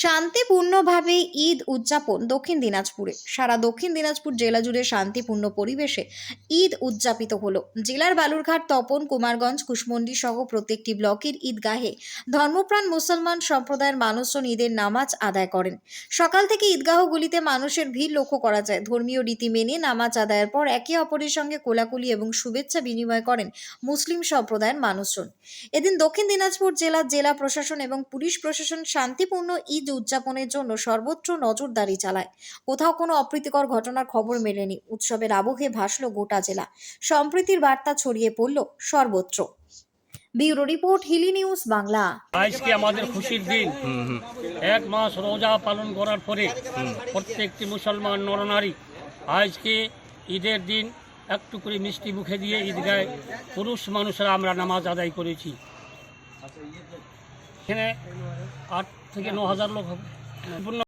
শান্তিপূর্ণভাবে ঈদ উদযাপন দক্ষিণ দিনাজপুরে। সারা দক্ষিণ দিনাজপুর জেলা জুড়ে শান্তিপূর্ণ পরিবেশে ঈদ উদযাপিত হলো। জেলার বালুরঘাট, তপন, কুমারগঞ্জ, কুশমন্ডি সহ প্রত্যেকটি ব্লকের ঈদগাহে ধর্মপ্রাণ মুসলমান সম্প্রদায়ের মানুষজন ঈদের নামাজ আদায় করেন। সকাল থেকে ঈদগাহগুলিতে মানুষের ভিড় লক্ষ্য করা যায়। ধর্মীয় রীতি মেনে নামাজ আদায়ের পর একে অপরের সঙ্গে কোলাকুলি এবং শুভেচ্ছা বিনিময় করেন মুসলিম সম্প্রদায়ের মানুষজন। এদিন দক্ষিণ দিনাজপুর জেলার জেলা প্রশাসন এবং পুলিশ প্রশাসন শান্তিপূর্ণ ঈদ উদযাপনের জন্য সর্বত্র নজরদারি চালায়। কোথাও কোনো অপ্রীতিকর ঘটনার খবর মেলেনি। উৎসবের আবহে ভাসল গোটা জেলা। সম্প্রীতির বার্তা ছড়িয়ে পড়ল সর্বত্র। Bureau report, Hili news Bangla. আজকে আমাদের খুশির দিন? এক মাস রোজা পালন করার পরে প্রত্যেকটি মুসলমান নরনারী আজকে ঈদের দিন একটু করে মিষ্টি মুখে দিয়ে ঈদগায় পুরুষ মানুষরা আমরা নামাজ আদায় করেছি? এখানে আট থেকে ন হাজার লোক হবে। সম্পূর্ণ